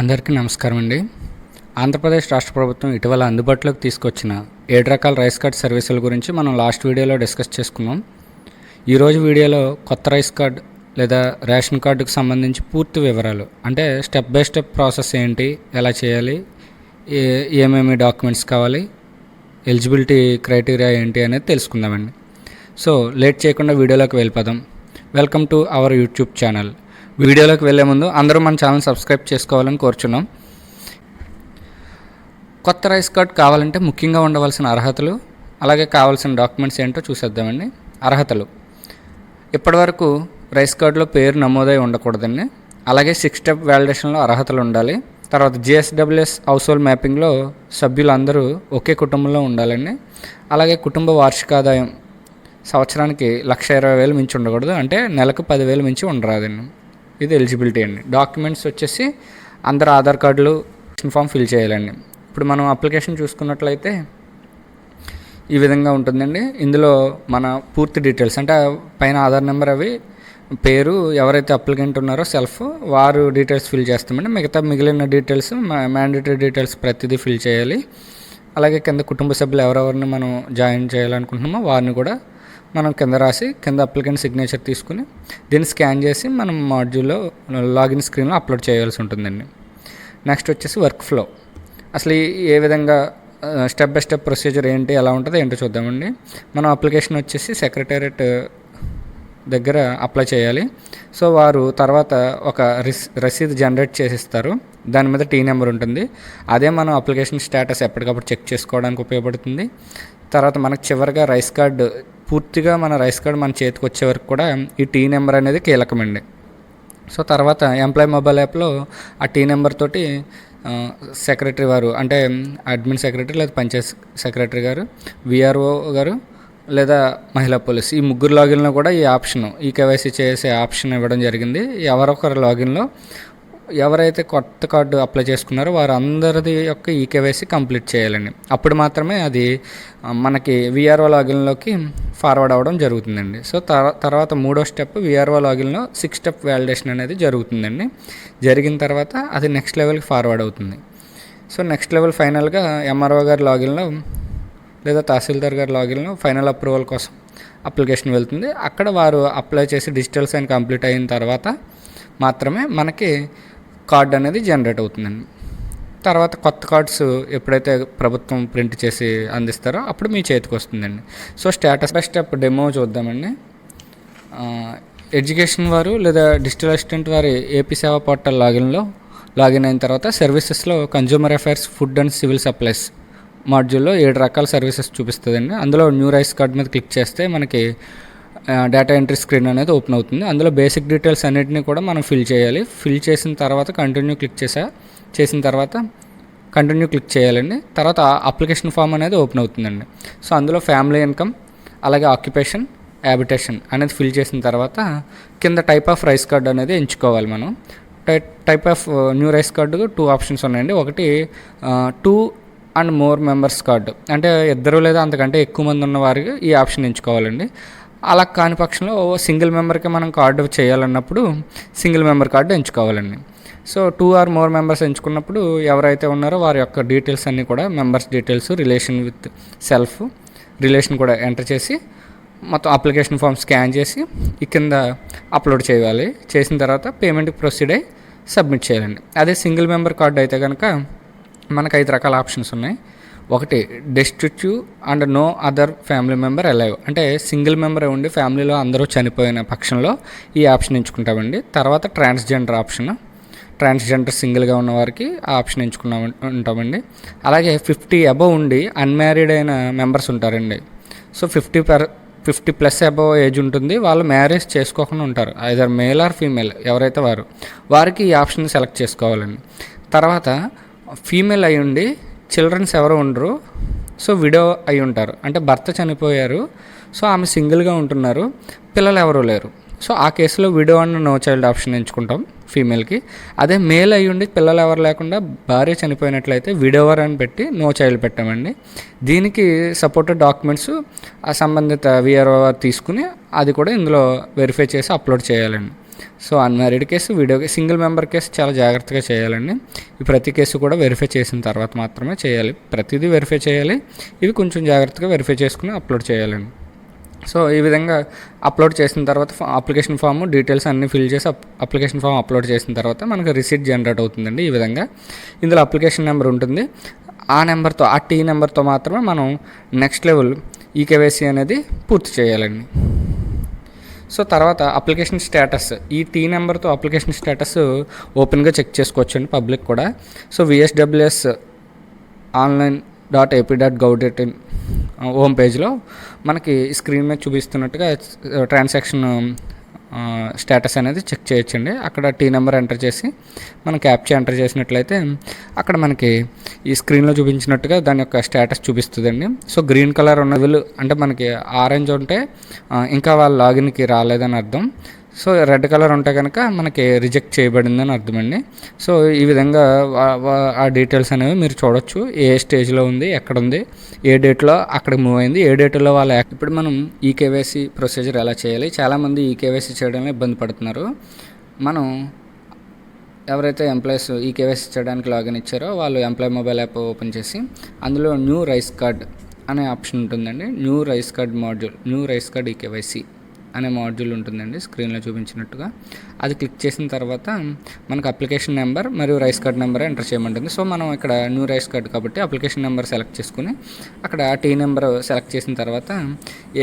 అందరికీ నమస్కారం అండి. ఆంధ్రప్రదేశ్ రాష్ట్ర ప్రభుత్వం ఇటీవల అందుబాటులోకి తీసుకొచ్చిన ఏడు రకాల రైస్ కార్డ్ సర్వీసుల గురించి మనం లాస్ట్ వీడియోలో డిస్కస్ చేసుకున్నాం. ఈరోజు వీడియోలో కొత్త రైస్ కార్డ్ లేదా రేషన్ కార్డుకు సంబంధించి పూర్తి వివరాలు అంటే స్టెప్ బై స్టెప్ ప్రాసెస్ ఏంటి ఎలా చేయాలి ఏ ఏమేమి డాక్యుమెంట్స్ కావాలి ఎలిజిబిలిటీ క్రైటీరియా ఏంటి అనేది తెలుసుకుందామండి. సో లేట్ చేయకుండా వీడియోలోకి వెళ్ళిపోదాం. Welcome to our YouTube channel. వీడియోలోకి వెళ్ళే ముందు అందరూ మన ఛానల్ సబ్స్క్రైబ్ చేసుకోవాలని కోరుచున్నాం. కొత్త రైస్ కార్డ్ కావాలంటే ముఖ్యంగా ఉండవలసిన అర్హతలు అలాగే కావాల్సిన డాక్యుమెంట్స్ ఏంటో చూసేద్దామండి. అర్హతలు. ఇప్పటివరకు రైస్ కార్డులో పేరు నమోదై ఉండకూడదండి. అలాగే సిక్స్ స్టెప్ వ్యాలిడేషన్లో అర్హతలు ఉండాలి. తర్వాత జిఎస్డబ్ల్యూఎస్ హౌస్ హోల్డ్ మ్యాపింగ్లో సభ్యులందరూ ఒకే కుటుంబంలో ఉండాలండి. అలాగే కుటుంబ వార్షిక ఆదాయం సంవత్సరానికి లక్ష ఇరవై వేలు మించి ఉండకూడదు. అంటే నెలకు పదివేలు మించి ఉండరాదండి. ఇది ఎలిజిబిలిటీ అండి. డాక్యుమెంట్స్ వచ్చేసి అందరు ఆధార్ కార్డులు ఫామ్ ఫిల్ చేయాలండి. ఇప్పుడు మనం అప్లికేషన్ చూసుకున్నట్లయితే ఈ విధంగా ఉంటుందండి. ఇందులో మన పూర్తి డీటెయిల్స్ అంటే పైన ఆధార్ నెంబర్ అవి పేరు ఎవరైతే అప్లికెంట్ ఉన్నారో సెల్ఫ్ వారు డీటెయిల్స్ ఫిల్ చేస్తామండి. మిగతా మిగిలిన డీటెయిల్స్ మ్యాండేటరీ డీటెయిల్స్ ప్రతిదీ ఫిల్ చేయాలి. అలాగే కింద కుటుంబ సభ్యులు ఎవరెవరిని మనం జాయిన్ చేయాలనుకుంటున్నామో వారిని కూడా మనం కింద రాసి కింద అప్లికెంట్ సిగ్నేచర్ తీసుకుని దీన్ని స్కాన్ చేసి మనం మాడ్యూల్లో లాగిన్ స్క్రీన్లో అప్లోడ్ చేయాల్సి ఉంటుందండి. నెక్స్ట్ వచ్చేసి వర్క్ ఫ్లో అసలు ఈ- ఏ విధంగా స్టెప్ బై స్టెప్ ప్రొసీజర్ ఏంటి ఎలా ఉంటుందో ఏంటో చూద్దామండి. మనం అప్లికేషన్ వచ్చేసి సెక్రటేరియట్ దగ్గర అప్లై చేయాలి. సో వారు తర్వాత ఒక రిస్ రసీదు జనరేట్ చేసిస్తారు. దాని మీద టీ నెంబర్ ఉంటుంది. అదే మనం అప్లికేషన్ స్టేటస్ ఎప్పటికప్పుడు చెక్ చేసుకోవడానికి ఉపయోగపడుతుంది. తర్వాత మనకు చివరిగా రైస్ కార్డు పూర్తిగా మన రైస్ కార్డు మన చేతికి వచ్చే వరకు కూడా ఈ టీ నెంబర్ అనేది కీలకమండి సో తర్వాత ఎంప్లాయ్ మొబైల్ యాప్లో ఆ టీ నెంబర్ తోటి సెక్రటరీ వారు అంటే అడ్మిన్ సెక్రటరీ లేదా పంచాయత్ సెక్రటరీ గారు విఆర్ఓ గారు లేదా మహిళా పోలీస్ ఈ ముగ్గురు లాగిన్లో కూడా ఈ ఆప్షన్ ఈ కేవైసీ చేసే ఆప్షన్ ఇవ్వడం జరిగింది. ఎవరొకరు లాగిన్లో ఎవరైతే కొత్త కార్డు అప్లై చేసుకున్నారో వారు అందరిది యొక్క ఈ కేవైసీ కంప్లీట్ చేయాలండి. అప్పుడు మాత్రమే అది మనకి విఆర్ఓ లాగిన్లోకి ఫార్వర్డ్ అవ్వడం జరుగుతుందండి. సో తర్వాత మూడో స్టెప్ విఆర్ఓ లాగిన్లో సిక్స్ స్టెప్ వ్యాలిడేషన్ అనేది జరుగుతుందండి. జరిగిన తర్వాత అది నెక్స్ట్ లెవెల్కి ఫార్వర్డ్ అవుతుంది. సో నెక్స్ట్ లెవెల్ ఫైనల్గా ఎంఆర్ఓ గారి లాగిన్లో లేదా తహసీల్దార్ గారి లాగిన్లో ఫైనల్ అప్రూవల్ కోసం అప్లికేషన్ వెళ్తుంది. అక్కడ వారు అప్లై చేసి డిజిటల్ సైన్ కంప్లీట్ అయిన తర్వాత మాత్రమే మనకి కార్డ్ అనేది జనరేట్ అవుతుందండి. తర్వాత కొత్త కార్డ్స్ ఎప్పుడైతే ప్రభుత్వం ప్రింట్ చేసి అందిస్తారో అప్పుడు మీ చేతికి వస్తుందండి. So status by step demo చూద్దామండి. ఎడ్యుకేషన్ వారు లేదా డిజిటల్ అసిస్టెంట్ వారి ఏపీ సేవా పోర్టల్ లాగిన్లో లాగిన్ అయిన తర్వాత సర్వీసెస్లో consumer affairs food and civil supplies మాడ్యూల్లో ఏడు రకాల సర్వీసెస్ చూపిస్తుందండి. అందులో న్యూ రైస్ కార్డ్ మీద క్లిక్ చేస్తే మనకి డేటా ఎంట్రీ స్క్రీన్ అనేది ఓపెన్ అవుతుంది. అందులో బేసిక్ డీటెయిల్స్ అన్నిటిని కూడా మనం ఫిల్ చేయాలి. ఫిల్ చేసిన తర్వాత కంటిన్యూ క్లిక్ చేసా చేసిన తర్వాత కంటిన్యూ క్లిక్ చేయాలండి. తర్వాత అప్లికేషన్ ఫామ్ అనేది ఓపెన్ అవుతుందండి. సో అందులో ఫ్యామిలీ ఇన్కమ్ అలాగే ఆక్యుపేషన్ హ్యాబిటేషన్ అనేది ఫిల్ చేసిన తర్వాత కింద టైప్ ఆఫ్ రైస్ కార్డ్ అనేది ఎంచుకోవాలి మనం. Type of new rice card two options ఉన్నాయండి. ఒకటి two and more members card అంటే ఇద్దరు లేదా అంతకంటే ఎక్కువ మంది ఉన్న వారికి ఈ ఆప్షన్ ఎంచుకోవాలండి. అలా కాని పక్షంలో సింగిల్ మెంబర్కి మనం కార్డు చేయాలన్నప్పుడు single member card ఎంచుకోవాలండి. So two or more members ఎంచుకున్నప్పుడు ఎవరైతే ఉన్నారో వారి యొక్క డీటెయిల్స్ అన్నీ కూడా members details relation with self relation కూడా ఎంటర్ చేసి మొత్తం అప్లికేషన్ ఫామ్ స్కాన్ చేసి ఈ కింద అప్లోడ్ చేయాలి. చేసిన తర్వాత పేమెంట్కి ప్రొసీడ్ అయ్యి సబ్మిట్ చేయాలండి. అదే సింగిల్ మెంబర్ కార్డు అయితే కనుక మనకు ఐదు రకాల ఆప్షన్స్ ఉన్నాయి. ఒకటి destitute and no other family member alive అంటే సింగిల్ మెంబర్ ఉండి ఫ్యామిలీలో అందరూ చనిపోయిన పక్షంలో ఈ ఆప్షన్ ఎంచుకుంటామండి. తర్వాత ట్రాన్స్జెండర్ ఆప్షన్ ట్రాన్స్జెండర్ సింగిల్గా ఉన్న వారికి ఆ ఆప్షన్ ఎంచుకున్నాం ఉంటామండి. అలాగే ఫిఫ్టీ అబవ్ ఉండి అన్మ్యారీడ్ అయిన మెంబర్స్ ఉంటారండి. So fifty per fifty plus above age ఉంటుంది వాళ్ళు మ్యారేజ్ చేసుకోకుండా ఉంటారు. ఐదర్ మేల్ ఆర్ ఫీమేల్ ఎవరైతే వారు. వారికి ఈ ఆప్షన్ సెలెక్ట్ చేసుకోవాలండి. తర్వాత ఫీమేల్ అయి ఉండి చిల్డ్రన్స్ ఎవరు ఉండరు. సో విడో అయి ఉంటారు. అంటే భర్త చనిపోయారు. సో ఆమె సింగిల్గా ఉంటున్నారు. పిల్లలు ఎవరూ లేరు. సో ఆ కేసులో విడో అన్న నో చైల్డ్ ఆప్షన్ ఎంచుకుంటాం ఫీమేల్కి. అదే మేల్ అయ్యి ఉండి పిల్లలు ఎవరు లేకుండా భార్య చనిపోయినట్లయితే విడోవర్ అని పెట్టి నో చైల్డ్ పెట్టామండి. దీనికి సపోర్టెడ్ డాక్యుమెంట్స్ ఆ సంబంధిత విఆర్ఓ తీసుకుని అది కూడా ఇందులో వెరిఫై చేసి అప్లోడ్ చేయాలండి. So unmarried case video single member case చాలా జాగ్రత్తగా చేయాలండి. ఈ ప్రతి కేసు కూడా వెరిఫై చేసిన తర్వాత మాత్రమే చేయాలి. ప్రతిదీ వెరిఫై చేయాలి. ఇవి కొంచెం జాగ్రత్తగా వెరిఫై చేసుకుని అప్లోడ్ చేయాలండి. సో ఈ విధంగా అప్లోడ్ చేసిన తర్వాత అప్లికేషన్ ఫామ్ డీటెయిల్స్ అన్నీ ఫిల్ చేసి అప్- అప్లికేషన్ ఫామ్ అప్లోడ్ చేసిన తర్వాత మనకు రిసీట్ జనరేట్ అవుతుందండి ఈ విధంగా. ఇందులో అప్లికేషన్ నెంబర్ ఉంటుంది. ఆ నెంబర్తో ఆ టీ నెంబర్తో మాత్రమే మనం నెక్స్ట్ లెవెల్ ఈకేవైసీ అనేది పూర్తి చేయాలండి. సో తర్వాత అప్లికేషన్ స్టేటస్. ఈ టీ నెంబర్తో అప్లికేషన్ స్టేటస్ ఓపెన్గా చెక్ చేసుకోవచ్చు అండి పబ్లిక్ కూడా. So VSWS online dot AP dot gov dot in home పేజ్లో మనకి స్క్రీన్ మీద చూపిస్తున్నట్టుగా uh, ట్రాన్సాక్షన్ స్టేటస్ అనేది చెక్ చేయొచ్చండి. అక్కడ టీ నెంబర్ ఎంటర్ చేసి మనం క్యాప్చర్ ఎంటర్ చేసినట్లయితే అక్కడ మనకి ఈ స్క్రీన్లో చూపించినట్టుగా దాని యొక్క స్టేటస్ చూపిస్తుందండి. సో గ్రీన్ కలర్ ఉన్న విలు అంటే మనకి ఆరెంజ్ ఉంటే ఇంకా వాళ్ళ లాగిన్కి రాలేదని అర్థం. సో రెడ్ కలర్ ఉంటే కనుక మనకి రిజెక్ట్ చేయబడిందని అర్థమండి సో ఈ విధంగా ఆ డీటెయిల్స్ అనేవి మీరు చూడొచ్చు. ఏ స్టేజ్లో ఉంది ఎక్కడ ఉంది ఏ డేట్లో అక్కడ మూవ్ అయింది ఏ డేట్లో వాళ్ళ ఇప్పుడు మనం ఈ కేవైసీ ప్రొసీజర్ ఎలా చేయాలి చాలామంది ఈ కేవైసీ చేయడంలో ఇబ్బంది పడుతున్నారు. మనం ఎవరైతే ఎంప్లాయీస్ ఈ కేవైసీ చేయడానికి లాగిన్ ఇచ్చారో వాళ్ళు ఎంప్లాయ్ మొబైల్ యాప్ ఓపెన్ చేసి అందులో న్యూ రైస్ కార్డ్ అనే ఆప్షన్ ఉంటుందండి. New rice card module new rice card e KYC అనే మాడ్యూల్ ఉంటుందండి స్క్రీన్లో చూపించినట్టుగా. అది క్లిక్ చేసిన తర్వాత మనకు అప్లికేషన్ నెంబర్ మరియు రైస్ కార్డ్ నెంబర్ ఎంటర్ చేయమంటుంది. సో మనం ఇక్కడ న్యూ రైస్ కార్డ్ కాబట్టి అప్లికేషన్ నెంబర్ సెలెక్ట్ చేసుకుని అక్కడ టీ నెంబర్ సెలెక్ట్ చేసిన తర్వాత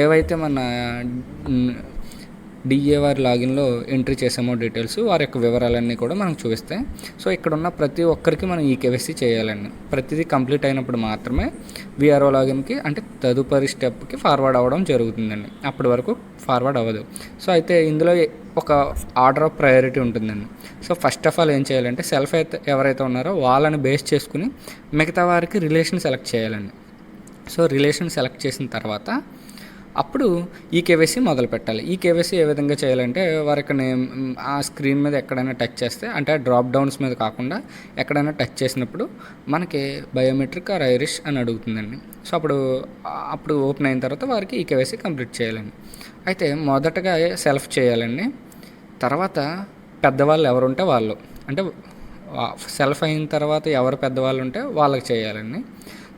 ఏవైతే మన డిఏ వారి లాగిన్లో ఎంట్రీ చేసామో డీటెయిల్స్ వారి యొక్క వివరాలన్నీ కూడా మనకు చూపిస్తాయి సో ఇక్కడ ఉన్న ప్రతి ఒక్కరికి మనం ఈ కేవైసీ చేయాలండి. ప్రతిదీ కంప్లీట్ అయినప్పుడు మాత్రమే విఆర్ఓ లాగిన్కి అంటే తదుపరి స్టెప్కి ఫార్వర్డ్ అవ్వడం జరుగుతుందండి. అప్పటి వరకు ఫార్వర్డ్ అవ్వదు. సో అయితే ఇందులో ఒక ఆర్డర్ ఆఫ్ ప్రయారిటీ ఉంటుందండి. సో ఫస్ట్ ఆఫ్ ఆల్ ఏం చేయాలంటే సెల్ఫ్ అయితే ఎవరైతే ఉన్నారో వాళ్ళని బేస్ చేసుకుని మిగతా వారికి రిలేషన్ సెలెక్ట్ చేయాలండి. సో రిలేషన్ సెలెక్ట్ చేసిన తర్వాత అప్పుడు ఈ కేవైసీ మొదలు పెట్టాలి. ఈ కేవైసీ ఏ విధంగా చేయాలంటే వారికి ఇక్కడ ఆ స్క్రీన్ మీద ఎక్కడైనా టచ్ చేస్తే అంటే ఆ డ్రాప్ డౌన్స్ మీద కాకుండా ఎక్కడైనా టచ్ చేసినప్పుడు మనకి బయోమెట్రిక్ ఆర్ ఐరిష్ అని అడుగుతుందండి. సో అప్పుడు అప్పుడు ఓపెన్ అయిన తర్వాత వారికి ఈ కేవైసీ కంప్లీట్ చేయాలండి. అయితే మొదటగా సెల్ఫ్ చేయాలండి. తర్వాత పెద్దవాళ్ళు ఎవరు ఉంటే వాళ్ళు అంటే సెల్ఫ్ అయిన తర్వాత ఎవరు పెద్దవాళ్ళు ఉంటే వాళ్ళకి చేయాలండి.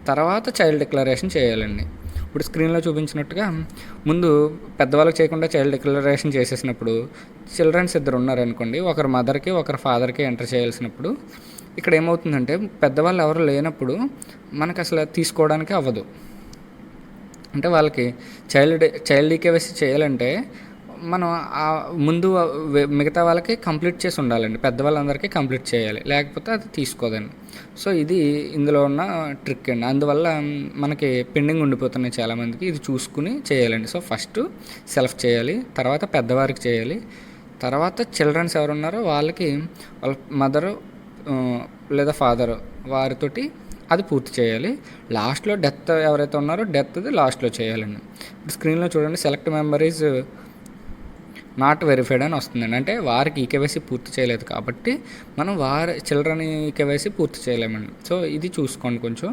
తర్వాత చైల్డ్ డిక్లరేషన్ చేయాలండి. ఇప్పుడు స్క్రీన్లో చూపించినట్టుగా ముందు పెద్దవాళ్ళకి చేయకుండా చైల్డ్ డిక్లరేషన్ చేసేసినప్పుడు చిల్డ్రన్స్ ఇద్దరు ఉన్నారనుకోండి ఒకరు మదర్కి ఒకరు ఫాదర్కి ఎంటర్ చేయాల్సినప్పుడు ఇక్కడ ఏమవుతుందంటే పెద్దవాళ్ళు ఎవరు లేనప్పుడు మనకు అసలు తీసుకోవడానికి అవ్వదు. అంటే వాళ్ళకి చైల్డ్ చైల్డ్ ఈకేవైసీ చేయాలంటే మనం ఆ ముందు మిగతా వాళ్ళకి కంప్లీట్ చేసి ఉండాలండి. పెద్దవాళ్ళందరికీ కంప్లీట్ చేయాలి. లేకపోతే అది తీసుకోదండి. సో ఇది ఇందులో ఉన్న ట్రిక్ అండి. అందువల్ల మనకి పెండింగ్ ఉండిపోతున్నాయి చాలామందికి. ఇది చూసుకుని చేయాలండి. సో ఫస్ట్ సెల్ఫ్ చేయాలి తర్వాత పెద్దవారికి చేయాలి తర్వాత చిల్డ్రన్స్ ఎవరు ఉన్నారో వాళ్ళకి వాళ్ళ మదరు లేదా ఫాదర్ వారితోటి అది పూర్తి చేయాలి. లాస్ట్లో డెత్ ఎవరైతే ఉన్నారో డెత్ది లాస్ట్లో చేయాలండి. ఇప్పుడు స్క్రీన్లో చూడండి select member is not verified అని వస్తుందండి. అంటే వారికి ఈకేవైసీ పూర్తి చేయలేదు కాబట్టి మనం వారి చిల్డ్రన్ ఈకేవైసీ పూర్తి చేయలేమండి. సో ఇది చూసుకోండి కొంచెం.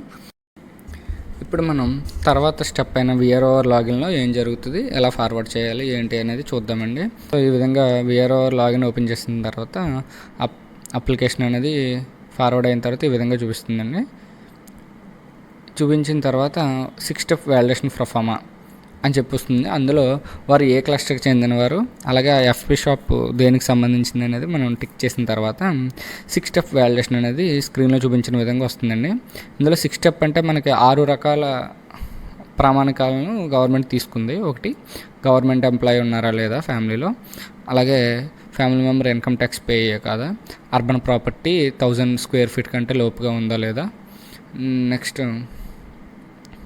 ఇప్పుడు మనం తర్వాత స్టెప్ అయిన విఆర్ఓవర్ లాగిన్లో ఏం జరుగుతుంది ఎలా ఫార్వర్డ్ చేయాలి ఏంటి అనేది చూద్దామండి. సో ఈ విధంగా విఆర్ఓవర్ లాగిన్ ఓపెన్ చేసిన తర్వాత అప్ అప్లికేషన్ అనేది ఫార్వర్డ్ అయిన తర్వాత ఈ విధంగా చూపిస్తుందండి. చూపించిన తర్వాత సిక్స్ స్టెప్ వ్యాలిడేషన్ ప్రొఫామా. అని చెప్పొస్తుంది. అందులో వారు ఏ క్లస్టర్కి చెందినవారు అలాగే ఎఫ్పి షాప్ దేనికి సంబంధించింది అనేది మనం టిక్ చేసిన తర్వాత సిక్స్ స్టెప్ వ్యాలిడేషన్ అనేది స్క్రీన్లో చూపించిన విధంగా వస్తుందండి. ఇందులో సిక్స్ స్టెప్ అంటే మనకి ఆరు రకాల ప్రామాణికాలను గవర్నమెంట్ తీసుకుంది. ఒకటి గవర్నమెంట్ ఎంప్లాయీ ఉన్నారా లేదా ఫ్యామిలీలో అలాగే family member income tax pay అయ్యే కాదా? Urban property thousand square feet కంటే లోపుగా ఉందా లేదా? నెక్స్ట్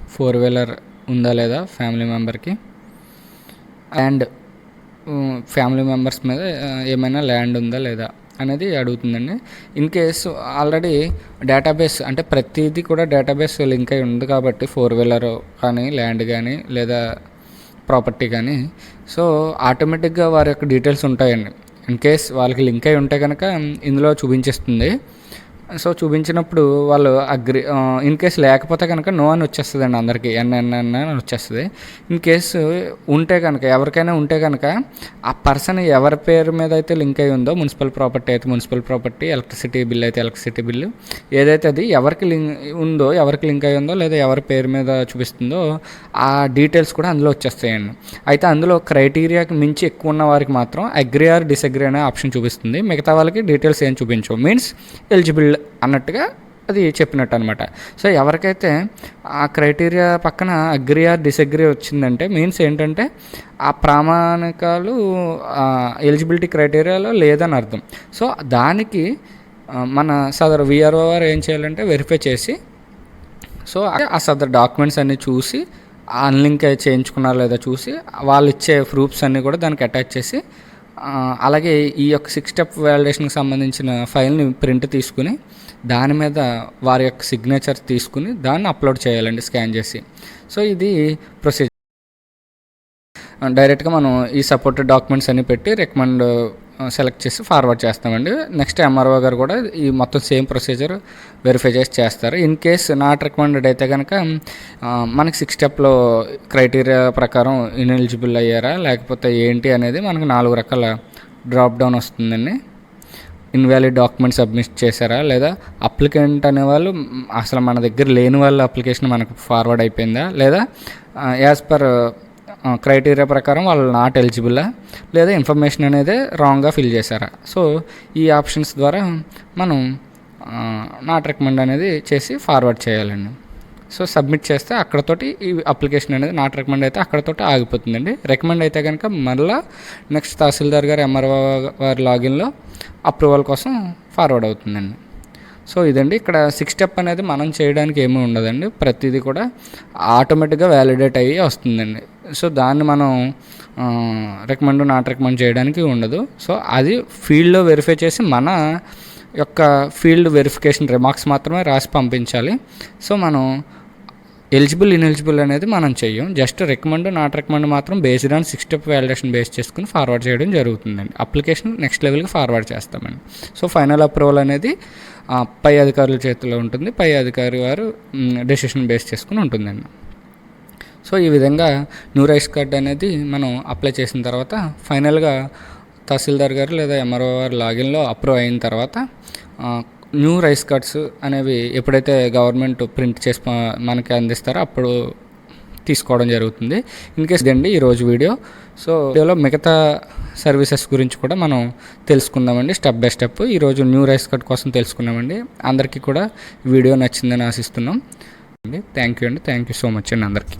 ఫోర్ వీలర్ ఉందా లేదా ఫ్యామిలీ మెంబర్కి? అండ్ ఫ్యామిలీ మెంబర్స్ మీద ఏమైనా ల్యాండ్ ఉందా లేదా అనేది అడుగుతుందండి. ఇన్ కేస్ ఆల్రెడీ డేటాబేస్ అంటే ప్రతిదీ కూడా డేటాబేస్ లింక్ అయి ఉంది కాబట్టి ఫోర్ వీలర్ కానీ ల్యాండ్ కానీ లేదా ప్రాపర్టీ కానీ. సో ఆటోమేటిక్గా వారి యొక్క డీటెయిల్స్ ఉంటాయండి. ఇన్ కేస్ వాళ్ళకి లింక్ అయి ఉంటే కనుక ఇందులో చూపించేస్తుంది. సో చూపించినప్పుడు వాళ్ళు అగ్రి ఇన్ కేస్ లేకపోతే కనుక నో అని వచ్చేస్తుందండి అందరికీ. ఎన్ఎన్ఎన్ అని వచ్చేస్తుంది. ఇన్ కేసు ఉంటే కనుక ఎవరికైనా ఉంటే కనుక ఆ పర్సన్ ఎవరి పేరు మీద అయితే లింక్ అయి ఉందో మున్సిపల్ ప్రాపర్టీ అయితే మున్సిపల్ ప్రాపర్టీ ఎలక్ట్రిసిటీ బిల్ అయితే ఎలక్ట్రిసిటీ బిల్లు ఏదైతే అది ఎవరికి లింక్ ఉందో ఎవరికి లింక్ అయి ఉందో లేదా ఎవరి పేరు మీద చూపిస్తుందో ఆ డీటెయిల్స్ కూడా అందులో వచ్చేస్తాయండి. అయితే అందులో క్రైటీరియాకి మించి ఎక్కువ ఉన్న వారికి మాత్రం అగ్రి ఆర్ డిసగ్రీ అనే ఆప్షన్ చూపిస్తుంది. మిగతా వాళ్ళకి డీటెయిల్స్ ఏం చూపించవు. మీన్స్ ఎలిజిబుల్ అన్నట్టుగా అది చెప్పినట్టు అనమాట సో ఎవరికైతే ఆ క్రైటీరియా పక్కన అగ్రి ఆర్ డిసగ్రీ వచ్చిందంటే మీన్స్ ఏంటంటే ఆ ప్రామాణికాలు ఎలిజిబిలిటీ క్రైటీరియాలో లేదని అర్థం. సో దానికి మన సదరు విఆర్ఓ వారు ఏం చేయాలంటే వెరిఫై చేసి సో ఆ సదర్ డాక్యుమెంట్స్ అన్నీ చూసి అన్లింక్ చేయించుకున్నారో లేదో చూసి వాళ్ళు ఇచ్చే ప్రూఫ్స్ అన్నీ కూడా దానికి అటాచ్ చేసి అలాగే ఈ యొక్క సిక్స్ స్టెప్ వ్యాలిడేషన్కి సంబంధించిన ఫైల్ని ప్రింట్ తీసుకుని దాని మీద వారి యొక్క సిగ్నేచర్ తీసుకుని దాన్ని అప్లోడ్ చేయాలండి స్కాన్ చేసి. సో ఇది ప్రొసీజర్. డైరెక్ట్గా మనం ఈ సపోర్టెడ్ డాక్యుమెంట్స్ అన్ని పెట్టి రికమెండ్ సెలెక్ట్ చేసి ఫార్వర్డ్ చేస్తామండి. నెక్స్ట్ ఎంఆర్ఓ గారు కూడా ఈ మొత్తం సేమ్ ప్రొసీజర్ వెరిఫై చేసి చేస్తారు. ఇన్ కేస్ నాట్ రికమెండెడ్ అయితే కనుక మనకి సిక్స్ స్టెప్లో క్రైటీరియా ప్రకారం ఇన్ఎలిజిబుల్ అయ్యారా లేకపోతే ఏంటి అనేది మనకు నాలుగు రకాల డ్రాప్ డౌన్ వస్తుందండి. ఇన్వాలిడ్ డాక్యుమెంట్ సబ్మిట్ చేశారా లేదా అప్లికెంట్ అనేవాళ్ళు అసలు మన దగ్గర లేని వాళ్ళ అప్లికేషన్ మనకు ఫార్వర్డ్ అయిపోయిందా లేదా యాజ్ పర్ క్రైటీరియా ప్రకారం వాళ్ళు నాట్ ఎలిజిబులా లేదా ఇన్ఫర్మేషన్ అనేది రాంగ్గా ఫిల్ చేశారా. సో ఈ ఆప్షన్స్ ద్వారా మనం నాట్ రికమెండ్ అనేది చేసి ఫార్వర్డ్ చేయాలండి. సో సబ్మిట్ చేస్తే అక్కడతోటి ఈ అప్లికేషన్ అనేది నాట్ రికమెండ్ అయితే అక్కడతోటి ఆగిపోతుందండి. రికమెండ్ అయితే కనుక మళ్ళీ నెక్స్ట్ తహసీల్దార్ గారు ఎంఆర్ఓ వారి లాగిన్లో అప్రూవల్ కోసం ఫార్వర్డ్ అవుతుందండి. సో ఇదండి. ఇక్కడ సిక్స్ స్టెప్ అనేది మనం చేయడానికి ఏమీ ఉండదండి. ప్రతిదీ కూడా ఆటోమేటిక్గా వ్యాలిడేట్ అయ్యి వస్తుందండి. సో దాన్ని మనం రికమెండ్ నాట్ రికమెండ్ చేయడానికి ఉండదు. సో అది ఫీల్డ్లో వెరిఫై చేసి మన యొక్క ఫీల్డ్ వెరిఫికేషన్ రిమార్క్స్ మాత్రమే రాసి పంపించాలి. సో మనం ఎలిజిబుల్ ఇన్ఎలిజిబుల్ అనేది మనం చెయ్యం. జస్ట్ రికమెండ్ నాట్ రికమెండ్ మాత్రం based on six step validation base చేసుకుని ఫార్వర్డ్ చేయడం జరుగుతుందండి. అప్లికేషన్ నెక్స్ట్ లెవెల్కి ఫార్వర్డ్ చేస్తామండి. సో ఫైనల్ అప్రూవల్ అనేది పై అధికారుల చేతిలో ఉంటుంది. పై అధికారి వారు డెసిషన్ బేస్ చేసుకుని ఉంటుందండి. సో ఈ విధంగా న్యూ రైస్ కార్డ్ అనేది మనం అప్లై చేసిన తర్వాత ఫైనల్గా తహసీల్దార్ గారు లేదా ఎంఆర్ఓ గారు లాగిన్లో అప్రూవ్ అయిన తర్వాత న్యూ రైస్ కార్డ్స్ అనేవి ఎప్పుడైతే గవర్నమెంట్ ప్రింట్ చేసి మనకి అందిస్తారో అప్పుడు తీసుకోవడం జరుగుతుంది. ఇన్ కేస్ ఇదండి ఈరోజు వీడియో. సో వీడియోలో మిగతా సర్వీసెస్ గురించి కూడా మనం తెలుసుకుందామండి స్టెప్ బై స్టెప్. ఈరోజు న్యూ రైస్ కార్డ్ కోసం తెలుసుకున్నామండి. అందరికీ కూడా వీడియో నచ్చిందని ఆశిస్తున్నాం. అండి థ్యాంక్ యూ అండి. థ్యాంక్ యూ సో మచ్ అండి అందరికీ.